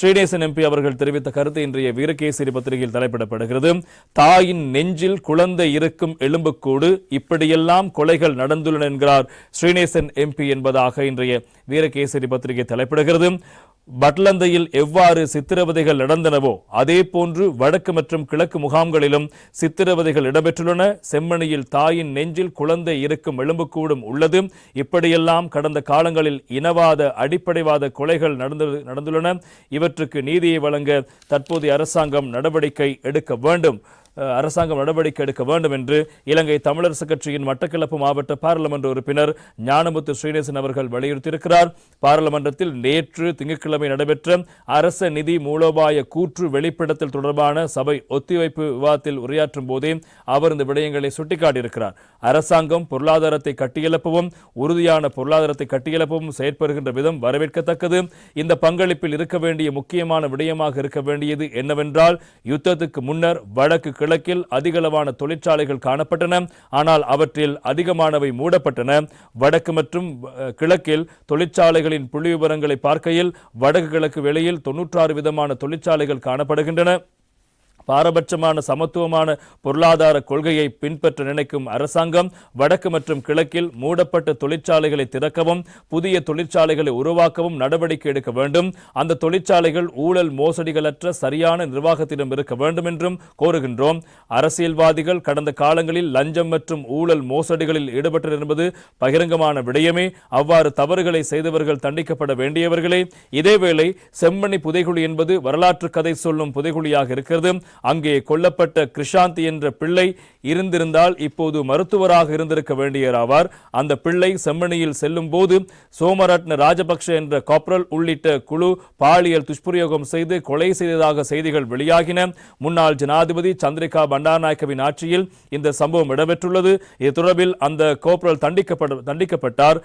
Srinesan MP அவர்கள் தெரிவித்த கருத்து இன்றைய வீரகேசரி பத்திரிகையில் தலைப்பிடப்படுகிறது. தாயின் நெஞ்சில் குழந்தை இருக்கும் எலும்புக்கூடு இப்படியெல்லாம் கொலைகள் நடந்துள்ளன என்கிறார் ஸ்ரீநேசன் எம்பி என்பதாக இன்றைய வீரகேசரி பத்திரிகை தலைப்பிடுகிறது. பட்லந்தையில் எவ்வாறு சித்திரவதைகள் நடந்தனவோ அதே போன்று வடக்கு மற்றும் கிழக்கு முகாம்களிலும் சித்திரவதைகள் இடம்பெற்றுள்ளன. செம்மணியில் தாயின் நெஞ்சில் குழந்தை இருக்கும் எலும்புக்கூடும் உள்ளது. இப்படியெல்லாம் கடந்த காலங்களில் இனவாத அடிப்படைவாத கொலைகள் நடந்து நடந்துள்ளன. இவற்றுக்கு நீதியை வழங்க தற்போதைய அரசாங்கம் நடவடிக்கை எடுக்க வேண்டும். அரசாங்கம் நடவடிக்கை எடுக்க வேண்டும் என்று இலங்கை தமிழரசு கட்சியின் மட்டக்களப்பு மாவட்ட பாராளுமன்ற உறுப்பினர் ஞானமுத்து ஸ்ரீநேசன் அவர்கள் வலியுறுத்தியிருக்கிறார். பாராளுமன்றத்தில் நேற்று திங்கட்கிழமை நடைபெற்ற அரச நிதி மூலோபாய கூற்று வெளிப்படத்தில் தொடர்பான சபை ஒத்திவைப்பு விவாதத்தில் உரையாற்றும் போதே அவர் இந்த விடயங்களை சுட்டிக்காட்டியிருக்கிறார். அரசாங்கம் பொருளாதாரத்தை கட்டியெழுப்பவும் உறுதியான பொருளாதாரத்தை கட்டியெழுப்பவும் செயற்படுகின்ற விதம் வரவேற்கத்தக்கது. இந்த பங்களிப்பில் இருக்க வேண்டிய முக்கியமான விடயமாக இருக்க வேண்டியது என்னவென்றால் யுத்தத்துக்கு முன்னர் வடக்கு கிழக்கில் அதிகளவான தொழிற்சாலைகள் காணப்பட்டன. ஆனால் அவற்றில் அதிகமானவை மூடப்பட்டன. வடக்கு மற்றும் கிழக்கில் தொழிற்சாலைகளின் புள்ளி விவரங்களை பார்க்கையில் வடக்கு கிழக்கு வெளியில் தொன்னூற்றாறு விதமான தொழிற்சாலைகள் காணப்படுகின்றன. பாரபட்சமான சமத்துவமான பொருளாதார கொள்கையை பின்பற்ற நினைக்கும் அரசாங்கம் வடக்கு மற்றும் கிழக்கில் மூடப்பட்ட தொழிற்சாலைகளை திறக்கவும் புதிய தொழிற்சாலைகளை உருவாக்கவும் நடவடிக்கை எடுக்க வேண்டும். அந்த தொழிற்சாலைகள் ஊழல் மோசடிகளற்ற சரியான நிர்வாகத்திடம் இருக்க வேண்டும் என்றும் கோருகின்றோம். அரசியல்வாதிகள் கடந்த காலங்களில் லஞ்சம் மற்றும் ஊழல் மோசடிகளில் ஈடுபட்டிருந்தது பகிரங்கமான விடயமே. அவ்வாறு தவறுகளை செய்தவர்கள் தண்டிக்கப்பட வேண்டியவர்களே. இதேவேளை செம்மணி புதைகுழி என்பது வரலாற்று கதை சொல்லும் புதைகுழியாக இருக்கிறது. அங்கே கொல்லப்பட்ட கிருஷாந்த் என்ற பிள்ளை இருந்திருந்தால் இப்போது மருத்துவராக இருந்திருக்க வேண்டியராவார். அந்த பிள்ளை செம்மணியில் செல்லும் போது சோமரட்ன ராஜபக்ஷ என்ற காப்ரல் உள்ளிட்ட குழு பாலியல் துஷ்பிரயோகம் செய்து கொலை செய்ததாக செய்திகள் வெளியாகின. முன்னாள் ஜனாதிபதி சந்திரிகா பண்டாரநாயக்கவின் ஆட்சியில் இந்த சம்பவம் இடம்பெற்றுள்ளது. இது தொடர்பில் அந்த கோப்ரல் தண்டிக்கப்பட தண்டிக்கப்பட்டார்.